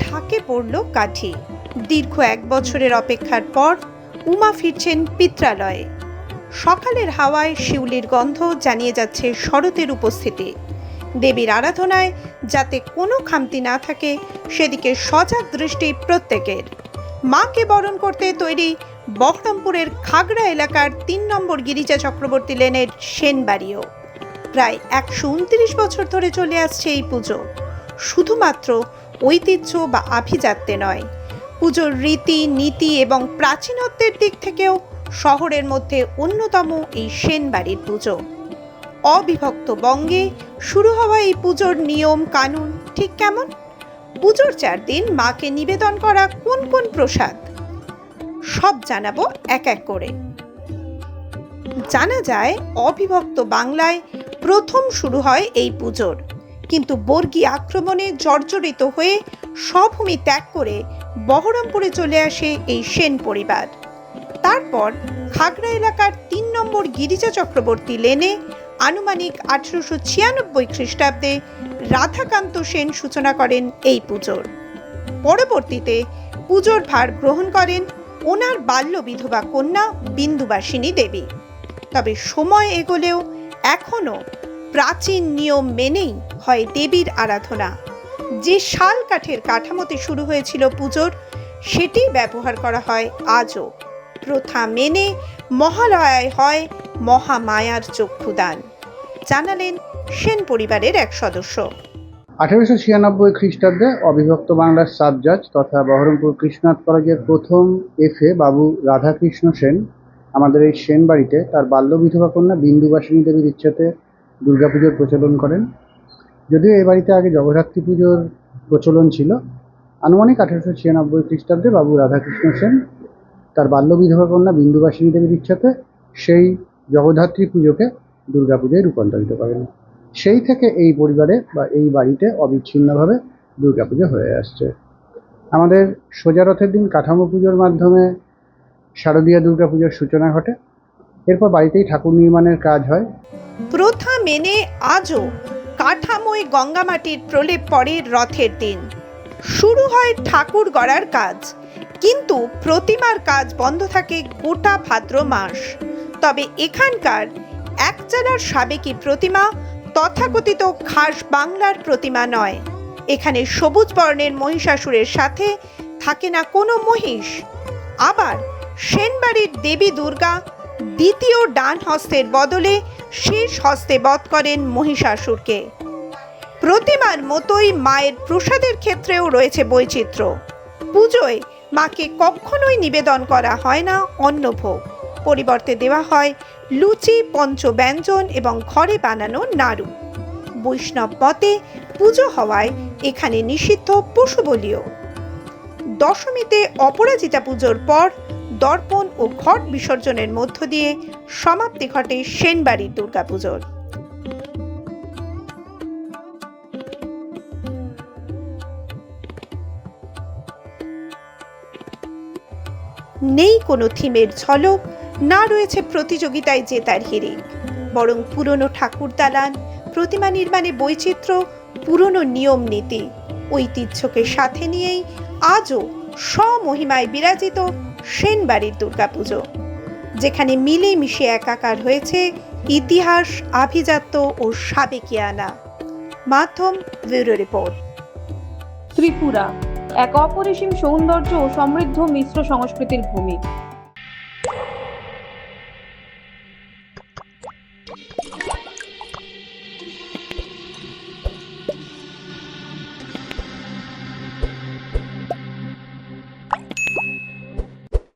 ঢাকে পড়ল কাঠি। দীর্ঘ এক বছরের অপেক্ষার পর উমা ফিরছেন পিত্রালয়ে। সকালের হাওয়ায় শিউলির গন্ধ জানিয়ে যাচ্ছে শরতের উপস্থিতি। দেবীর আরাধনায় যাতে কোনো খামতি না থাকে, সেদিকে সজাগ দৃষ্টি প্রত্যেকের। মাকে বরণ করতে তৈরি বহরমপুরের খাগড়া এলাকার তিন নম্বর গিরিজা চক্রবর্তী লেনের সেনবাড়িও। প্রায় একশো উনত্রিশ বছর ধরে চলে আসছে এই পুজো। শুধুমাত্র ঐতিহ্য বা আভিজাত্যে নয়, পুজোর রীতি, নীতি এবং প্রাচীনত্বের দিক থেকেও শহরের মধ্যে অন্যতম এই সেনবাড়ির পুজো। অবিভক্ত বঙ্গে শুরু হওয়া এই পুজোর নিয়ম, কানুন ঠিক কেমন? পুজোর চার দিন মাকে নিবেদন করা কোন কোন প্রসাদ? সব জানাব এক এক করে। জানা যায়, অবিভক্ত বাংলায় প্রথম শুরু হয় এই পুজোর। কিন্তু বর্গী আক্রমণে জর্জরিত হয়ে স্বভূমি ত্যাগ করে বহরমপুরে চলে আসে এই সেন পরিবার। তারপর খাগড়া এলাকার তিন নম্বর গিরিজা চক্রবর্তী লেনে আনুমানিক আঠারোশো ছিয়ানব্বই খ্রিস্টাব্দে রাধাকান্ত সেন সূচনা করেন এই পুজোর। পরবর্তীতে পুজোর ভার গ্রহণ করেন ওনার বাল্য বিধবা কন্যা বিন্দুবাসিনী দেবী। তবে সময় এগোলেও এখনও প্রাচীন নিয়ম মেনেই হয় দেবীর আরাধনা। যে শাল কাঠের কাঠামোতে শুরু হয়েছিল পুজোর, সেটি ব্যবহার করা হয় আজও। প্রথা মেনে মহালয়ায় হয় মহামায়ার চক্ষুদান। জানালেন সেন পরিবারের এক সদস্য। আঠেরোশো ছিয়ানব্বই খ্রিস্টাব্দে অবিভক্ত বাংলার সাব জাজ তথা বহরমপুর কৃষ্ণনাথ কলেজের প্রথম এফএ বাবু রাধাকৃষ্ণ সেন আমাদের এই সেন বাড়িতে তার বাল্য বিধবা কন্যা বিন্দুবাসিনী দেবীর ইচ্ছাতে দুর্গাপুজোর প্রচলন করেন। যদিও এই বাড়িতে আগে জগদ্ধাত্রী পুজোর প্রচলন ছিল, আনুমানিক আঠেরোশো ছিয়ানব্বই খ্রিস্টাব্দে বাবু রাধাকৃষ্ণ সেন তার বাল্য বিধবা কন্যা বিন্দুবাসিনী দেবীর ইচ্ছাতে সেই জগদ্ধাত্রী পুজোকে দুর্গাপুজোয় রূপান্তরিত করেন। সেই থেকে এই পরিবারে বা এই বাড়িতে অবিচ্ছিন্নভাবে দুর্গাপুজো হয়ে আসছে। আমাদের সোজা রথের দিন কাঠামো পুজোর মাধ্যমে শারদীয়া দুর্গাপুজোর সূচনা ঘটে। এরপর বাড়িতেই ঠাকুর নির্মাণের কাজ হয়। প্রথা মেনে আজও কাঠামোয় গঙ্গামাটির প্রলেপ পড়ে রথের দিন। শুরু হয় ঠাকুর গড়ার কাজ, কিন্তু প্রতিমার কাজ বন্ধ থাকে গোটা ভাদ্র মাস তবে এখানকার একচালার সাবেকি প্রতিমা তথাকথিত খাস বাংলার প্রতিমা নয়। এখানে সবুজ বর্ণের মহিষাসুরের সাথে থাকে না কোনো মহিষ। আবার সেনবাড়ির দেবী দুর্গা দ্বিতীয় ডান হস্তের বদলে শেষ হস্তে বধ করেন মহিষাসুরকে। প্রতিমার মতোই মায়ের প্রসাদের ক্ষেত্রেও রয়েছে বৈচিত্র্য। পুজোয় মাকে কখনোই নিবেদন করা হয় না অন্নভোগ। পরিবর্তে দেওয়া হয় লুচি, পঞ্চব্যঞ্জন এবং ঘরে বানানো নাড়ু। বৈষ্ণব মতে পুজো হওয়ায় এখানে নিষিদ্ধ পশু বলিও। দশমীতে অপরাজিতা পুজোর পর দর্পণ ও ঘট বিসর্জনের মধ্য দিয়ে সমাপ্তি ঘটে সেনবাড়ির দুর্গাপুজোর। নেই কোনো থিমের ঝলক না রয়েছে প্রতিযোগিতায় জেতার হিড়িক, বরং পুরনো ঠাকুর দালান, প্রতিমা নির্মাণে বৈচিত্র্য, পুরনো নিয়ম নীতি, ঐতিহ্যকে সাথে নিয়েই আজও স্বমহিমায় বিরাজিত সেনবাড়ির দুর্গাপুজো, যেখানে মিলে মিশে একাকার হয়েছে ইতিহাস, আভিজাত্য ও সাবেকিয়ানা। মাধ্যম ব্যুরো রিপোর্ট। ত্রিপুরা, এক অপরিসীম সৌন্দর্য ও সমৃদ্ধ মিশ্র সংস্কৃতির ভূমি।